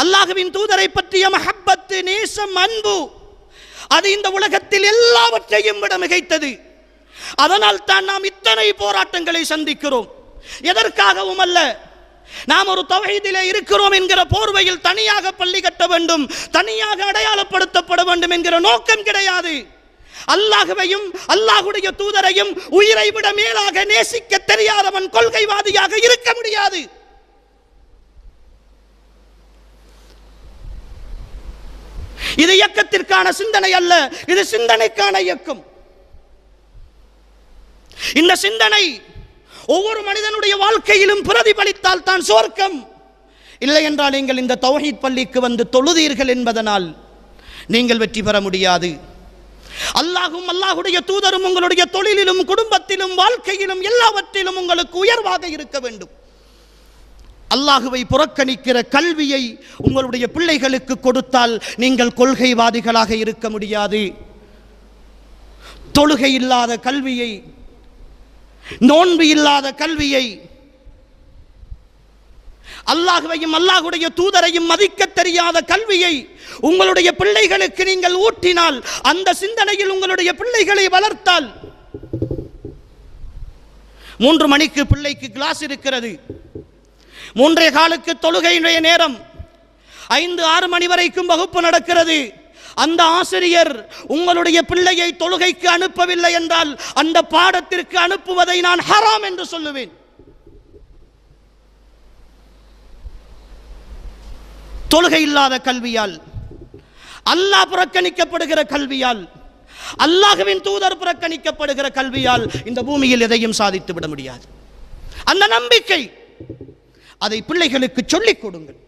அல்லாஹுவின் தூதரை பற்றிய மஹப்பத்து நேசம் அன்பு அது இந்த உலகத்தில் எல்லாவற்றையும் விட மிகைத்தது. அதனால் தான் நாம் இத்தனை போராட்டங்களை சந்திக்கிறோம். எதற்காகவும் அல்ல நாம் ஒரு தொகையிலே இருக்கிறோம் என்கிற போர்வையில் தனியாக பள்ளி கட்ட வேண்டும் தனியாக அடையாளப்படுத்தப்பட வேண்டும் என்கிற நோக்கம் கிடையாது. அல்லாஹுவையும் அல்லாஹுடைய தூதரையும் உயிரை விட மேலாக நேசிக்க தெரியாதவன் கொள்கைவாதியாக இருக்க முடியாது. இது இயக்கத்திற்கான சிந்தனை அல்ல இது சிந்தனைக்கான இயக்கம். இந்த சிந்தனை ஒவ்வொரு மனிதனுடைய வாழ்க்கையிலும் பிரதிபலித்தால் தான் சுவர்க்கம். இல்லை என்றால் நீங்கள் இந்த தௌஹீத் பள்ளிக்கு வந்து தொழுதீர்கள் என்பதனால் நீங்கள் வெற்றி பெற முடியாது. அல்லாஹும் அல்லாஹுடைய தூதரும் உங்களுடைய தொழிலிலும் குடும்பத்திலும் வாழ்க்கையிலும் எல்லாவற்றிலும் உங்களுக்கு உயர்வாக இருக்க வேண்டும். அல்லாஹுவை புறக்கணிக்கிற கல்வியை உங்களுடைய பிள்ளைகளுக்கு கொடுத்தால் நீங்கள் கொள்கைவாதிகளாக இருக்க முடியாது. தொழுகை இல்லாத கல்வியை நோன்பு இல்லாத கல்வியை அல்லாஹுவையும் அல்லாஹுடைய தூதரையும் மதிக்க தெரியாத கல்வியை உங்களுடைய பிள்ளைகளுக்கு நீங்கள் ஊட்டினால் அந்த சிந்தனையில் உங்களுடைய பிள்ளைகளை வளர்த்தால். மூன்று மணிக்கு பிள்ளைக்கு கிளாஸ் இருக்கிறது. மூன்றே காலுக்கு தொழுகையினுடைய நேரம். ஐந்து ஆறு மணி வரைக்கும் வகுப்பு நடக்கிறது. அந்த ஆசிரியர் உங்களுடைய பிள்ளையை தொழுகைக்கு அனுப்பவில்லை என்றால் அந்த பாடத்திற்கு அனுப்புவதை நான் ஹராம் என்று சொல்லுவேன். தொழுகை இல்லாத கல்வியால் அல்லாஹ் புறக்கணிக்கப்படுகிற கல்வியால் அல்லாஹுவின் தூதர் புறக்கணிக்கப்படுகிற கல்வியால் இந்த பூமியில் எதையும் சாதித்து விட முடியாது. அந்த நம்பிக்கை அதை பிள்ளைகளுக்கு சொல்லிக் கொடுங்கள்.